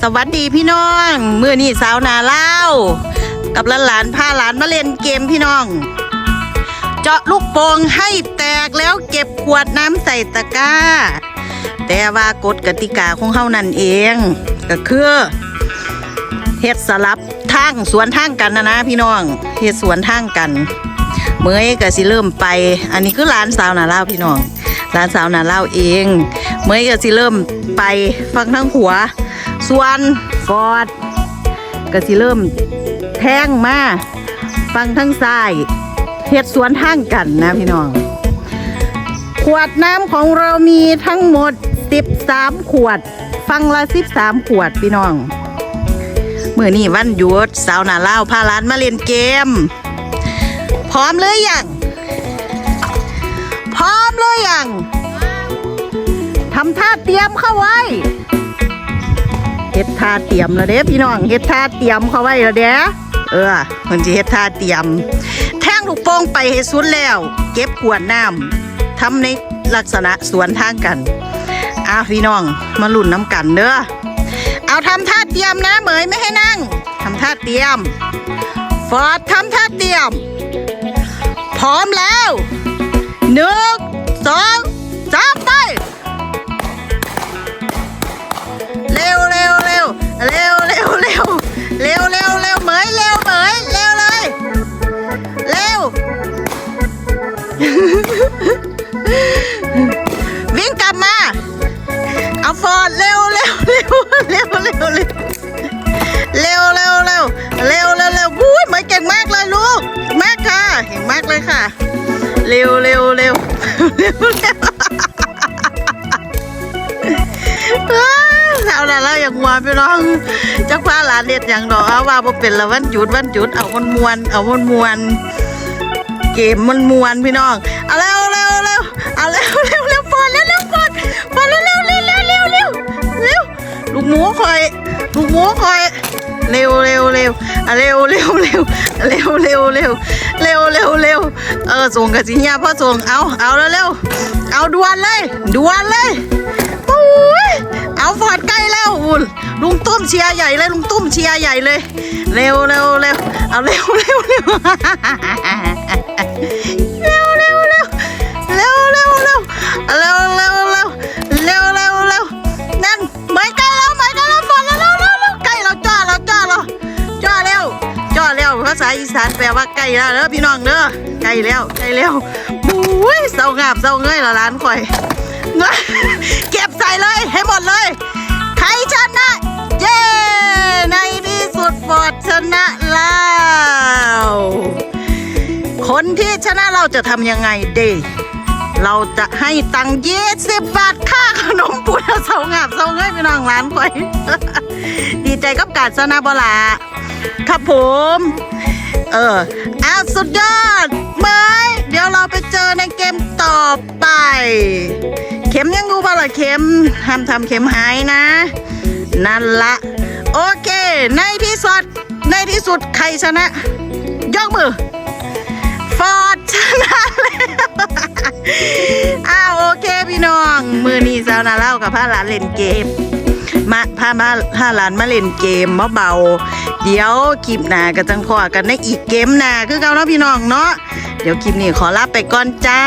สวัสดีพี่น้องเมื่อนี้สาวนาเล่า กับหลานๆพาหลานมาเล่นเกมพี่น้อง เจาะลูกโป่งให้แตกแล้วเก็บขวดน้ำใส่ตะกร้า แต่ว่ากฎกติกาของเฮานั่นเอง ก็คือเฮ็ดสลับทางสวนทางกันนะนะพี่น้องเฮ็ดสวนทางกัน เมื่อยก็สิเริ่มไป อันนี้คือหลานสาวนาเล่าพี่น้อง หลานสาวนาเล่าวเอง เมื่อก็สิเริ่มไปฟังทั้งหัว ส่วนฟอด ก็สิเริ่มแทงมาฟังทั้งซ้ายเฮ็ดสวนทางกันนะพี่น้อง ขวดน้ำของเรามีทั้งหมด 13 ขวด ฟังละ 13 ขวดพี่น้องเมื่อนี้วันหยุดสาวนาเล่าวพาหลานมาเล่นเกม พร้อมเลยยัง ร้อมเลยยังทำท่าเตรียมเข้าไว้เฮ็ดท่าเตรียมแล้วเด้พี่น้องเฮ็ดท่าเตรียมเข้าไว้แล้วเด้เออเพิ่นสิเฮ็ดท่าเตรียม แท่งลูกโป่งไปให้สุดแล้ว เก็บขวดน้ำทำในลักษณะสวนทางกันอะพี่น้องมาลุ้นน้ำกันเด้อเอาทำท่าเตรียมนะเหมยไม่ให้นั่งทำท่าเตรียม ฟอร์ดทำท่าเตรียม พร้อมแล้ว หนึ่งสองสามไป เร็วเร็วเร็วเร็วเร็วเร็วเร็วเร็วเร็วเหมยเร็วเหมยเร็วเลยเร็ว วิ่งกลับมา เอาฟอร์ดเร็วเร็วเร็วเร็วเร็วเร็วเร็วเร็วเร็วเร็วเร็วเร็วอุ้ยเหมยเก่งมากเลยลูก มากค่ะเก่งมากเลยค่ะ เร็วเร็วเร็วเร็วเร็วเอาละแล้วอย่างมวนพี่น้องจักพาหลานเด็ดอย่างดอกเอาว่าบ่เป็นละวันหยุดวันหยุดเอามันมวนเอามันมวนเกมมันมวนพี่น้องเอาเร็วเร็วเร็วเอาเร็วเร็วเร็วฟอนเร็วเร็วฟอนฟอนเร็วเร็วเร็วเร็วเร็วเร็วเร็วลูกหมูคอยลูกหมูคอย เร็วเร็วเร็วเร็วเร็วเร็วเร็วเร็วเร็วเร็วเร็วเร็วเออส่งกับสิญญาพ่อส่งเอาเอาแล้วเร็วเอาด่วนเลยด่วนเลยปุ้ยเอาฟอดใกล้แล้วอุ่นลุงตุ้มเชียร์ใหญ่เลยลุงตุ้มเชียร์ใหญ่เลย เร็วเร็วเร็วเอาเร็วเร็วเร็ว ษาอีสานแปลว่าใกล้แล้วเด้อพี่น้องเด้อใกล้แล้วใกล้แล้วโอ้ยเศร้างาบเศร้าเงยละร้านข่อยเก็บใส่เลยให้หมดเลยใครชนะเย้ในที่สุดฟอร์ดชนะแล้วคนที่ชนะเราจะทำยังไงเดเราจะให้ตังค์ยี่สิบบาทค่าขนมปุยเสางาบเสาเงยพี่น้องร้านคอย ดีใจกับการชนะบลา ครับผม เอออ้าวสุดยอดเมยเดี๋ยวเราไปเจอในเกมต่อไป เข็มยังอยู่เปล่าล่ะเข็มห้ามทำเข็มหายนะ นั่นละโอเค ในที่สุด ในที่สุดใครชนะ ยกมือ ฟอร์ดชนะแล้วอ้าวโอเคพี่น้อง มือนี้สาวนาเล่ากับพาหลานเล่นเกม มาพามาพาล้านมาเล่นเกมเบาๆเดี๋ยวคลิปหน้าก็จังพอกันในอีกเกมหน้าคือเก่าเนาะพี่น้องเนาะเดี๋ยวคลิปนี้ขอลาไปก่อนจ้า